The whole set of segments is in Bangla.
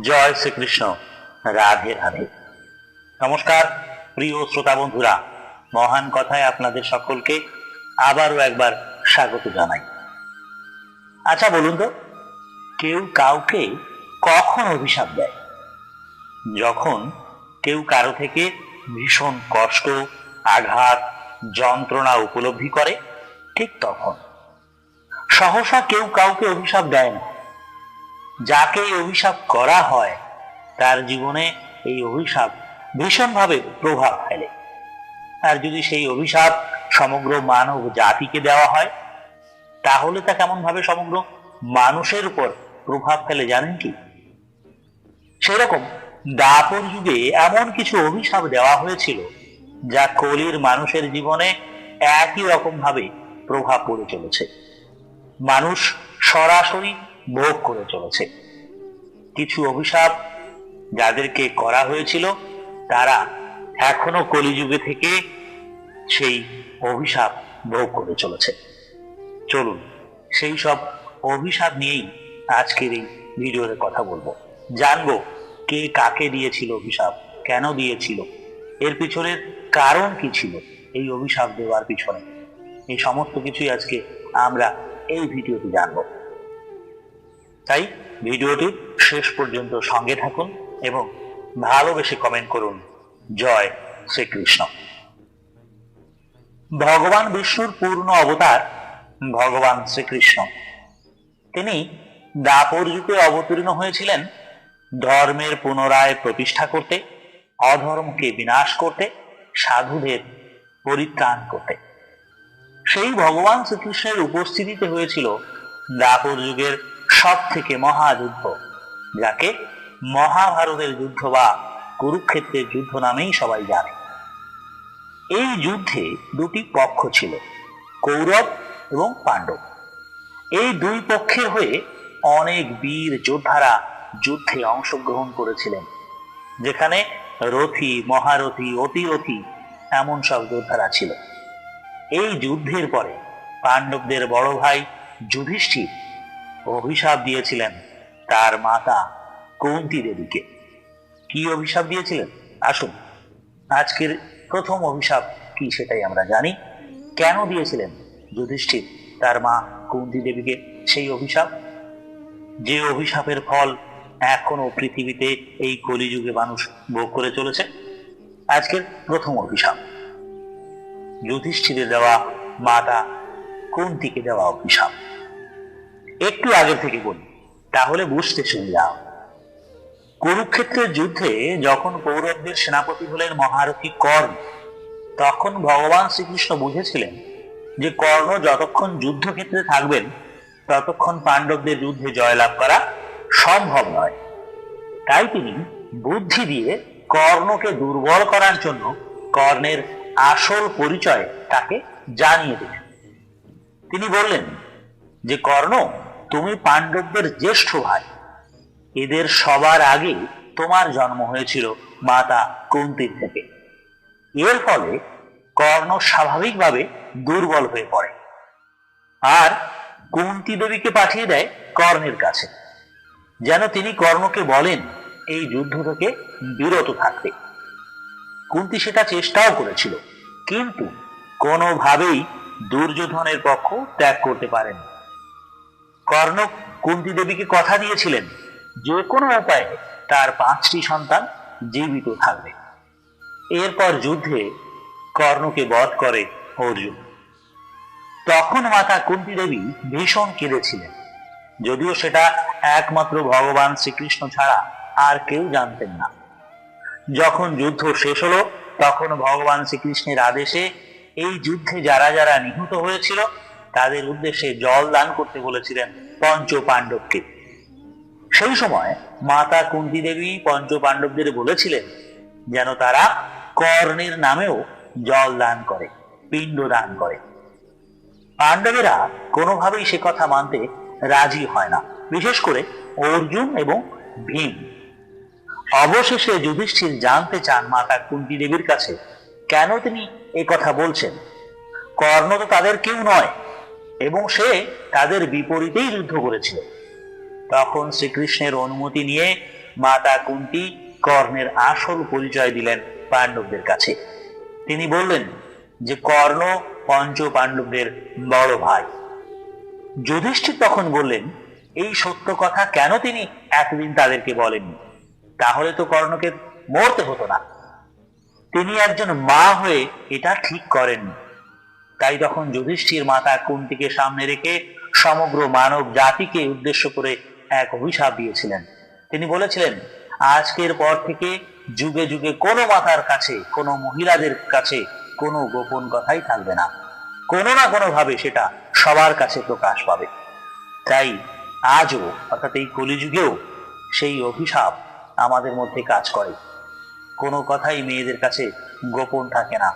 জয় শ্রীকৃষ্ণ। রাধে রাধে। নমস্কার, প্রিয় শ্রোতা বন্ধুরা। মহান কথায় আপনাদের সকলকে আবারও একবার স্বাগত জানাই। আচ্ছা বলুন তো, কেউ কাউকে কখন অভিশাপ দেয়? যখন কেউ কারও থেকে ভীষণ কষ্ট, আঘাত, যন্ত্রণা উপলব্ধি করে, ঠিক তখন। সহসা কেউ কাউকে অভিশাপ দেয় না। যাকে এই অভিশাপ করা হয়, তার জীবনে এই অভিশাপ ভীষণভাবে প্রভাব ফেলে। আর যদি সেই অভিশাপ সমগ্র মানব জাতিকে দেওয়া হয়, তাহলে তা কেমন ভাবে সমগ্র মানুষের উপর প্রভাব ফেলে জানেন কি? সেরকম দাপর যুগে এমন কিছু অভিশাপ দেওয়া হয়েছিল, যা কলির মানুষের জীবনে একই রকম ভাবে প্রভাব পড়ে চলেছে। মানুষ সরাসরি ভোগ করে চলেছে। কিছু অভিশাপ যাদেরকে করা হয়েছিল, তারা এখনও কলিযুগে থেকে সেই অভিশাপ ভোগ করে চলেছে। চলুন, সেই সব অভিশাপ নিয়েই আজকের এই ভিডিওতে কথা বলব। জানব কে কাকে দিয়েছিল অভিশাপ, কেন দিয়েছিল, এর পিছনের কারণ কি ছিল এই অভিশাপ দেওয়ার পিছনে। এই সমস্ত কিছুই আজকে আমরা এই ভিডিওতে জানব। তাই ভিডিওটি শেষ পর্যন্ত সঙ্গে থাকুন এবং ভালোবেসে কমেন্ট করুন। জয় শ্রীকৃষ্ণ। ভগবান বিষ্ণুর পূর্ণ অবতার ভগবান শ্রীকৃষ্ণ। তিনি দাপর যুগে অবতীর্ণ হয়েছিলেন ধর্মের পুনরায় প্রতিষ্ঠা করতে, অধর্মকে বিনাশ করতে, সাধুদের পরিত্রাণ করতে। সেই ভগবান শ্রীকৃষ্ণের উপস্থিতিতে হয়েছিল দাপর যুগের সব থেকে মহাযুদ্ধ, যাকে মহাভারতের যুদ্ধ বা কুরুক্ষেত্রের যুদ্ধ নামেই সবাই জানে। এই যুদ্ধে দুটি পক্ষ ছিল, কৌরব এবং পাণ্ডব। এই দুই পক্ষের হয়ে অনেক বীর যোদ্ধারা যুদ্ধে অংশগ্রহণ করেছিলেন, যেখানে রথী, মহারথী, অতিরথী এমন সব যোদ্ধারা ছিল। এই যুদ্ধের পরে পাণ্ডবদের বড় ভাই যুধিষ্ঠির অভিশাপ দিয়েছিলেন তার মাতা কুন্তি দেবীকে। কি অভিশাপ দিয়েছিলেন? আসুন, আজকের প্রথম অভিশাপ কি সেটাই আমরা জানি। কেন দিয়েছিলেন যুধিষ্ঠির তার মা কুন্তি দেবীকে সেই অভিশাপ? যে অভিশাপের ফল এখনও পৃথিবীতে এই কলিযুগে মানুষ ভোগ করে চলেছে, আজকের প্রথম অভিশাপ। যুধিষ্ঠিরে দেওয়া মাতা কুন্তিকে দেওয়া অভিশাপ। একটু আগে থেকে বলি, তাহলে বুঝতে সুবিধা। কুরুক্ষেত্রের যুদ্ধে যখন কৌরবদের সেনাপতি হলেন মহারথী কর্ণ, তখন ভগবান শ্রীকৃষ্ণ বুঝেছিলেন যে কর্ণ যতক্ষণ যুদ্ধক্ষেত্রে থাকবেন, ততক্ষণ পাণ্ডবদের যুদ্ধে জয়লাভ করা সম্ভব নয় তাই তিনি বুদ্ধি দিয়ে কর্ণকে দুর্বল করার জন্য কর্ণের আসল পরিচয় তাকে জানিয়ে দিলেন তিনি বললেন যে কর্ণ, তুমি পাণ্ডবদের জ্যেষ্ঠ ভাই। এদের সবার আগে তোমার জন্ম হয়েছিল মাতা কুন্তির থেকে। এর ফলে কর্ণ স্বাভাবিকভাবে দুর্বল হয়ে পড়ে। আর কুন্তি দেবীকে পাঠিয়ে দেয় কর্ণের কাছে। যেন তিনি কর্ণকে বলেন, এই যুদ্ধ থেকে বিরত থাকতে। কুন্তি সেটা চেষ্টাও করেছিল, কিন্তু কোনোভাবেই দুর্যোধনের পক্ষ ত্যাগ করতে পারেন। কর্ণ কুন্তি দেবীকে কথা দিয়েছিলেন, যে কোনো উপায়ে তার পাঁচটি সন্তান জীবিত থাকবে। এরপর যুদ্ধে কর্ণকে বধ করে অর্জুন। তখন মাতা কুন্তি দেবী ভীষণ কেঁদেছিলেন, যদিও সেটা একমাত্র ভগবান শ্রীকৃষ্ণ ছাড়া আর কেউ জানতেন না। যখন যুদ্ধ শেষ হলো, তখন ভগবান শ্রীকৃষ্ণের আদেশে এই যুদ্ধে যারা যারা নিহত হয়েছিল তাদের উদ্দেশ্যে জল দান করতে বলেছিলেন পঞ্চ পাণ্ডবকে সেই সময় মাতা কুন্তি দেবী পঞ্চ পাণ্ডবদের বলেছিলেন যেন তারা কর্ণের নামেও জল দান করে, পিণ্ড দান করে। পাণ্ডবেরা কোনোভাবেই সে কথা মানতে রাজি হয় না, বিশেষ করে অর্জুন এবং ভীম। অবশেষে যুধিষ্ঠির জানতে চান মাতা কুন্তি দেবীর কাছে, কেন তিনি এ কথা বলছেন? কর্ণ তো তাদের কেউ নয়। এবং সে তাদের বিপরীতেই যুদ্ধ করেছিল। তখন শ্রীকৃষ্ণের অনুমতি নিয়ে মাতা কুন্তি কর্ণের আসল পরিচয় দিলেন পাণ্ডবদের কাছে। তিনি বললেন যে, কর্ণ পঞ্চ পাণ্ডবদের বড় ভাই। যুধিষ্ঠির তখন বললেন, এই সত্য কথা কেন তিনি এতদিন তাদেরকে বলেননি? তাহলে তো কর্ণকে মরতে হতো না। তিনি একজন মা হয়ে এটা ঠিক করেননি। তাই তখন যুধিষ্ঠির মাতা কুন্তিকে সামনে রেখে সমগ্র মানব জাতিকে উদ্দেশ্য করে এক অভিশাপ দিয়েছিলেন। তিনি বলেছিলেন, আজকের পর থেকে যুগে যুগে কোনো মাতার কাছে, কোনো মহিলাদের কাছে কোনো গোপন কথাই থাকবে না। কোনো না কোনো ভাবে সেটা সবার কাছে প্রকাশ পাবে। তাই আজও, অর্থাৎ এই কলিযুগেও সেই অভিশাপ আমাদের মধ্যে কাজ করে। কোনো কথাই মেয়েদের কাছে গোপন থাকে না।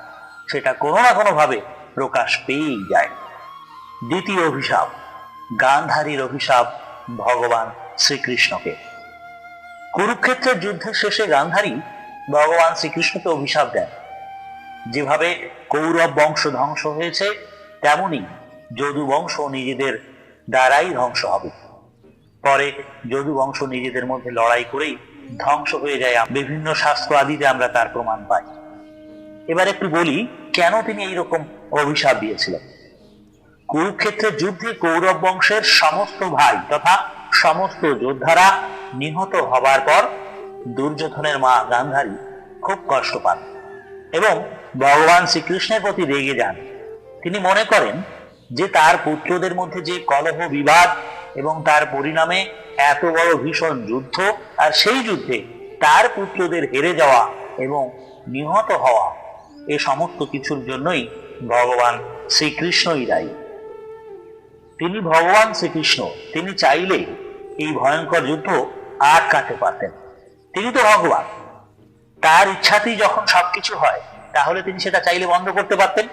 সেটা কোনো না কোনো ভাবে প্রকাশ পেয়েই যায়। দ্বিতীয় অভিশাপ, গান্ধারীর অভিশাপ ভগবান শ্রীকৃষ্ণকে। কুরুক্ষেত্রের যুদ্ধের শেষে গান্ধারী ভগবান শ্রীকৃষ্ণকে অভিশাপ দেন। যেভাবে কৌরব বংশ ধ্বংস হয়েছে, তেমনি যদু বংশ নিজেদের দ্বারাই ধ্বংস হবে। পরে যদু বংশ নিজেদের মধ্যে লড়াই করেই ধ্বংস হয়ে যায়। বিভিন্ন শাস্ত্র আদিতে আমরা তার প্রমাণ পাই। এবার একটু বলি কেন তিনি এইরকম অভিশাপ দিয়েছিলেন? কুরুক্ষেত্রের যুদ্ধে কৌরব বংশের সমস্ত ভাই তথা সমস্ত যোদ্ধারা নিহত হবার পর দুর্যোধনের মা গান্ধারী খুব কষ্ট পান এবং ভগবান শ্রীকৃষ্ণের প্রতি রেগে যান। তিনি মনে করেন যে তার পুত্রদের মধ্যে যে কলহ বিবাদ এবং তার পরিণামে এত বড় ভীষণ যুদ্ধ আর সেই যুদ্ধে তার পুত্রদের হেরে যাওয়া এবং নিহত হওয়া এ সমস্ত কিছুর জন্যই ভগবান শ্রীকৃষ্ণই দায়ী। তিনি ভগবান শ্রীকৃষ্ণ, তিনি চাইলে এই ভয়ঙ্কর যুদ্ধ আটকাতে পারতেন তিনি তো ভগবান। তার ইচ্ছাতেই যখন সবকিছু হয়, তাহলে তিনি সেটা চাইলে বন্ধ করতে পারতেন।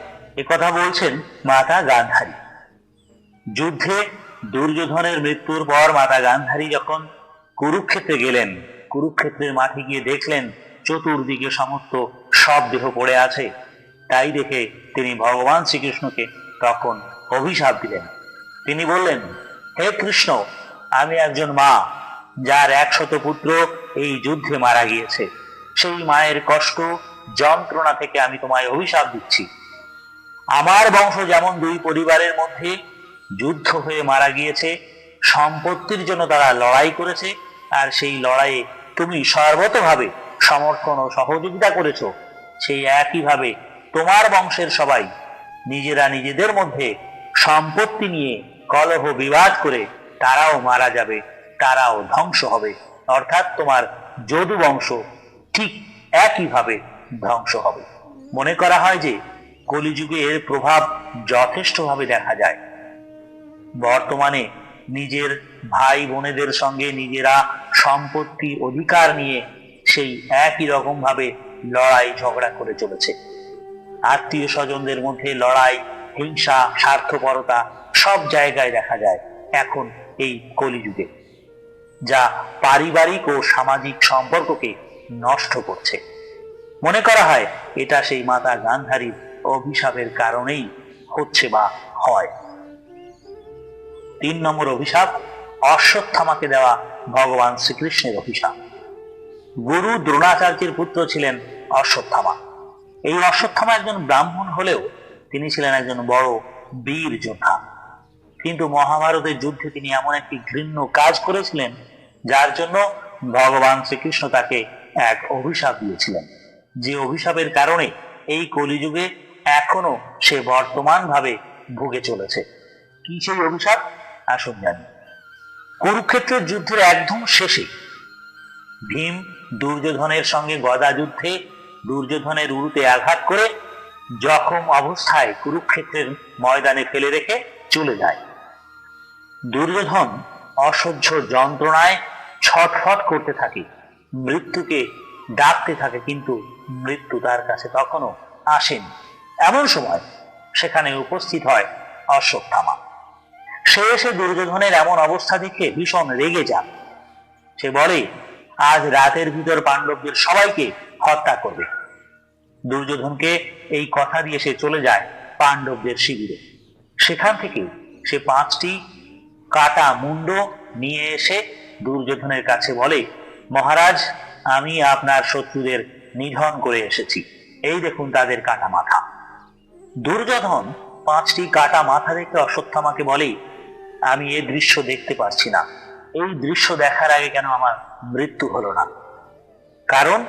কথা বলছেন মাতা গান্ধারী। যুদ্ধে দুর্যোধনের মৃত্যুর পর মাতা গান্ধারী যখন কুরুক্ষেত্রে গেলেন, কুরুক্ষেত্রের মাঠে গিয়ে দেখলেন, চতুর্দিকে সমস্ত সব দেহ পড়ে আছে। তাই দেখে তিনি ভগবান শ্রীকৃষ্ণকে তখন অভিশাপ দিলেন। তিনি বললেন, হে কৃষ্ণ, আমি একজন মা, যার একশত পুত্র এই যুদ্ধে মারা গিয়েছে। সেই মায়ের কষ্ট, যন্ত্রণা থেকে আমি তোমায় অভিশাপ দিচ্ছি। আমার বংশ যেমন দুই পরিবারের মধ্যে যুদ্ধ হয়ে মারা গিয়েছে, সম্পত্তির জন্য তারা লড়াই করেছে, আর সেই লড়াইয়ে তুমি সর্বতভাবে সমর্থন ও সহযোগিতা করেছ। সেই একইভাবে তোমার বংশের সবাই নিজেরা নিজেদের মধ্যে সম্পত্তি নিয়ে কলহ বিবাদ করে তারাও মারা যাবে, তারাও ধ্বংস হবে। অর্থাৎ তোমার যদু বংশ ঠিক একইভাবে ধ্বংস হবে। মনে করা হয় যে কলিযুগে এর প্রভাব যথেষ্টভাবে দেখা যায়। বর্তমানে নিজের ভাই বোনেদের সঙ্গে নিজেরা সম্পত্তি অধিকার নিয়ে সেই একই রকম ভাবে লড়াই ঝগড়া করে চলেছে। আত্মীয় স্বজনদের মধ্যে লড়াই, হিংসা, স্বার্থপরতা সব জায়গায় দেখা যায় এখন এই কলিযুগে, যা পারিবারিক ও সামাজিক সম্পর্ককে নষ্ট করছে। মনে করা হয়, এটা সেই মাতা গান্ধারীর অভিশাপের কারণেই হচ্ছে বা হয়। তিন নম্বর অভিশাপ, অশ্বত্থামাকে দেওয়া ভগবান শ্রীকৃষ্ণের অভিশাপ। গুরু দ্রোণাচার্যের পুত্র ছিলেন অশ্বত্থামা। এই অশ্বত্থামা একজন ব্রাহ্মণ হলেও তিনি ছিলেন একজন বড় বীর যোদ্ধা। কিন্তু মহাভারতের যুদ্ধে তিনি এমন একটি ঘৃণ্য কাজ করেছিলেন, যার জন্য ভগবান শ্রীকৃষ্ণ তাকে এক অভিশাপ দিয়েছিলেন। যে অভিশাপের কারণে এই কলিযুগে এখনও সে বর্তমান ভাবে ভুগে চলেছে। কি সেই অভিশাপ? আসুন জানি। কুরুক্ষেত্রের যুদ্ধের একদম শেষে ভীম দুর্যোধনের সঙ্গে গদা যুদ্ধে দুর্যোধনের উরুতে আঘাত করে জখম অবস্থায় কুরুক্ষেত্রের ময়দানে ফেলে রেখে চলে যায়। দুর্যোধন অসহ্য যন্ত্রণায় ছটফট করতে থাকে, মৃত্যুকে ডাকতে থাকে, কিন্তু মৃত্যু তার কাছে তখনও আসেনি। এমন সময় সেখানে উপস্থিত হয় অশ্বত্থামা সে এসে দুর্যোধনের এমন অবস্থা দেখে ভীষণ রেগে যান সে বলে আজ রাতের ভিতর পাণ্ডবদের সবাইকে হত্যা করবে। দুর্যোধনকে এই কথা দিয়ে সে চলে যায় পাণ্ডবদের শিবিরে। সেখান থেকে সে পাঁচটি কাটা মুন্ড নিয়ে এসে দুর্যোধনের কাছে বলে, মহারাজ, আমি আপনার শত্রুদের নিধন করে এসেছি। এই দেখুন তাদের কাটা মাথা। দুর্যোধন পাঁচটি কাটা মাথা দেখে অশ্বত্থামাকে বলে, আমি এই দৃশ্য দেখতে পারছি না। এই দৃশ্য দেখার আগে কেন আমার মৃত্যু হলো না। কারণ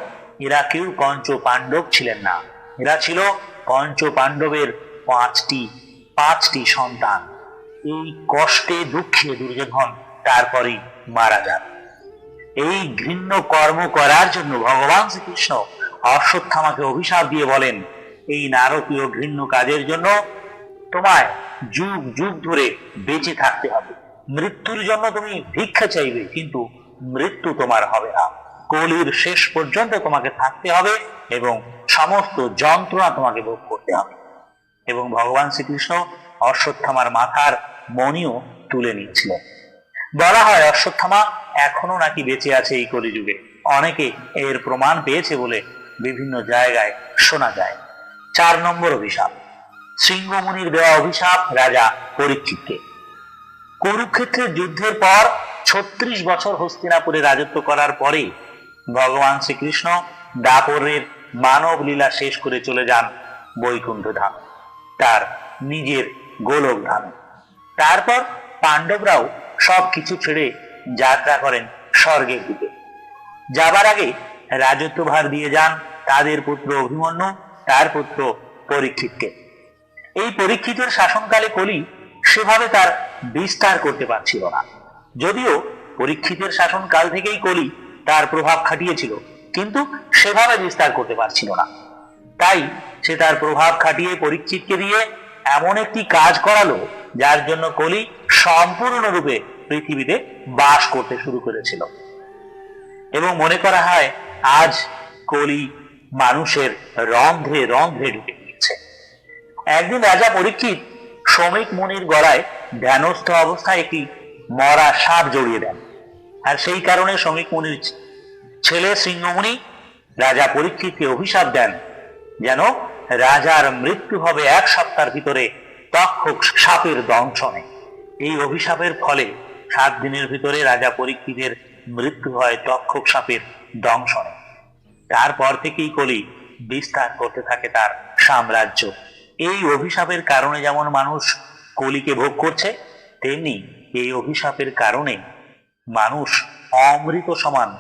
এরা কেউ পঞ্চ পাণ্ডব ছিলেন না। এরা ছিল পঞ্চ পাণ্ডবের পাঁচটি পাঁচটি সন্তান। এই কষ্টে দুঃখে দুর্যোধন তারপরেই মারা যান। এই ঘৃণ্য কর্ম করার জন্য ভগবান শ্রীকৃষ্ণ অশ্বত্থামাকে অভিশাপ দিয়ে বলেন, এই নারকীয় ঘৃণ্য কাজের জন্য তোমায় যুগ যুগ ধরে বেঁচে থাকতে হবে। মৃত্যুর জন্য তুমি ভিক্ষা চাইবে, কিন্তু মৃত্যু তোমার হবে না। কলির শেষ পর্যন্ত তোমাকে থাকতে হবে এবং সমস্ত যন্ত্রণা তোমাকে ভোগ করতে হবে। এবং ভগবান শ্রীকৃষ্ণ অশ্বত্থামার মাথার মণিও তুলে নিচ্ছিলেন বলা হয় অশ্বত্থামা এখনও নাকি বেঁচে আছে এই কলিযুগে। অনেকে এর প্রমাণ পেয়েছে বলে বিভিন্ন জায়গায় শোনা যায়। চার নম্বর অভিশাপ। সিংহমুনির দেওয়া অভিশাপ রাজা পরীক্ষিতকে কুরুক্ষেত্রের যুদ্ধের পর ছত্রিশ বছর হস্তিনাপুরে রাজত্ব করার পরে ভগবান শ্রীকৃষ্ণ দাপরের মানব লীলা শেষ করে চলে যান বৈকুণ্ঠ ধাম তার নিজের গোলক ধামে তারপর পাণ্ডবরাও সব কিছু ছেড়ে যাত্রা করেন স্বর্গের দিকে। যাবার আগে রাজত্বভার দিয়ে যান তাদের পুত্র অভিমন্যু, তার পুত্র পরীক্ষিতকে। এই পরীক্ষিতের শাসনকালে কলি সেভাবে তার বিস্তার করতে পারছিল না। যদিও পরীক্ষিতের শাসনকাল থেকেই কলি তার প্রভাব খাটিয়েছিল, কিন্তু সেভাবে বিস্তার করতে পারছিল না। তাই সে তার প্রভাব খাটিয়ে পরীক্ষিতকে দিয়ে এমন একটি কাজ করালো, যার জন্য কলি সম্পূর্ণরূপে পৃথিবীতে বাস করতে শুরু করেছিল। এবং মনে করা হয়, আজ কলি মানুষের রন্ধ্রে রন্ধ্রে ঢুকে গিয়েছে। একদিন রাজা পরীক্ষিত, শ্রমিক মুনির গলায় ধ্যানস্থ অবস্থায় একটি মরা সাপ জড়িয়ে দেন। আর সেই কারণে শ্রমিক মুনির ছেলে সিংহমুনি রাজা পরীক্ষিতকে অভিশাপ দেন, যেন রাজার মৃত্যু হবে এক সপ্তাহের ভিতরে তক্ষক সাপের দংশনে। এই অভিশাপের ফলে সাত দিনের ভিতরে রাজা পরীক্ষিতের মৃত্যু হয় তক্ষক সাপের দংশনে। তারপর থেকেই কলি বিস্তার করতে থাকে তার সাম্রাজ্য। এই অভিশাপের কারণে যেমন মানুষ কলিকে ভোগ করছে, তেমনি এই অভিশাপের কারণে মানুষ অমৃত সমান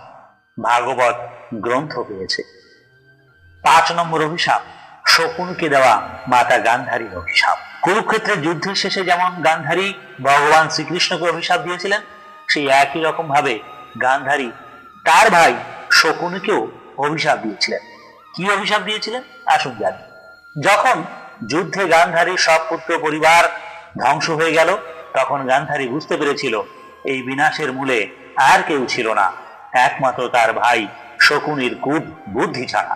ভাগবত গ্রন্থ পেয়েছে। পাঁচ নম্বর অভিশাপ, শকুনকে দেওয়া মাতা গান্ধারীর অভিশাপ। কুরুক্ষেত্রের যুদ্ধের শেষে যেমন গান্ধারী ভগবান শ্রীকৃষ্ণকে অভিশাপ দিয়েছিলেন, সেই একই রকম ভাবে গান্ধারী তার ভাই শকুনকেও অভিশাপ দিয়েছিলেন। কি অভিশাপ দিয়েছিলেন? আসুন জানি। যখন যুদ্ধে গান্ধারীর সব পুত্র পরিবার ধ্বংস হয়ে গেল তখন গান্ধারী বুঝতে পেরেছিল, এই বিনাশের মূলে আর কেউ ছিল না, একমাত্র তার ভাই শকুনির কূট বুদ্ধি ছাড়া।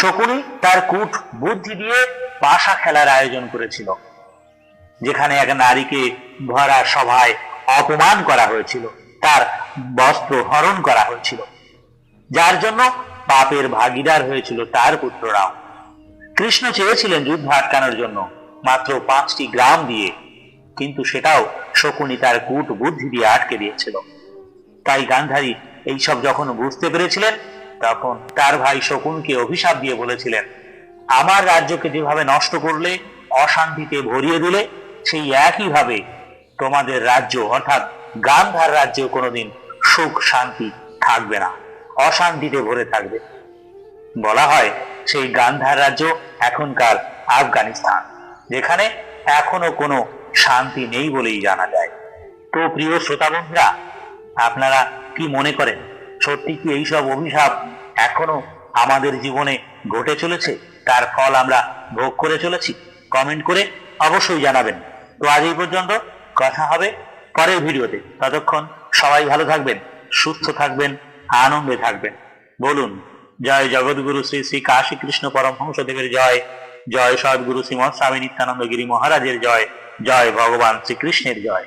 শকুনি তার কূট বুদ্ধি দিয়ে পাশা খেলার আয়োজন করেছিল, যেখানে এক নারীকে ভরা সভায় অপমান করা হয়েছিল, তার বস্ত্র হরণ করা হয়েছিল। যার জন্য পাপের ভাগিদার হয়েছিল তার পুত্ররাও। কৃষ্ণ চেয়েছিলেন যুদ্ধ আটকানোর জন্য, মাত্র পাঁচটি গ্রাম দিয়ে কিন্তু সেটাও শকুনি তার কূট বুদ্ধি দিয়ে আটকে দিয়েছিল। তাই গান্ধারী এইসব যখন বুঝতে পেরেছিলেন, তখন তার ভাই শকুনকে অভিশাপ দিয়ে বলেছিলেন, আমার রাজ্যকে যেভাবে নষ্ট করলে, অশান্তিতে ভরিয়ে দিলে, সেই একইভাবে তোমাদের রাজ্য, অর্থাৎ গান্ধার রাজ্যে কোনোদিন সুখ, শান্তি থাকবে না, অশান্তিতে ভরে থাকবে। বলা হয় সেই গান্ধার রাজ্য এখনকার আফগানিস্তান, যেখানে এখনও কোনো শান্তি নেই বলেই জানা যায়। তো প্রিয় শ্রোতা বন্ধুরা, আপনারা কি মনে করেন, সত্যি কি এইসব অভিশাপ এখনও আমাদের জীবনে ঘটে চলেছে? তার ফল আমরা ভোগ করে চলেছি? কমেন্ট করে অবশ্যই জানাবেন। তো আজ এই পর্যন্ত কথা হবে পরের ভিডিওতে। ততক্ষণ সবাই ভালো থাকবেন, সুস্থ থাকবেন, আনন্দে থাকবেন। বলুন, জয় জগৎগুরু শ্রী শ্রী কাশী কৃষ্ণ পরমহংসদেবের জয়। জয় সদ্গুরু শ্রীমৎ স্বামী নিত্যানন্দ গিরি মহারাজের জয়। জয় ভগবান শ্রীকৃষ্ণের জয়।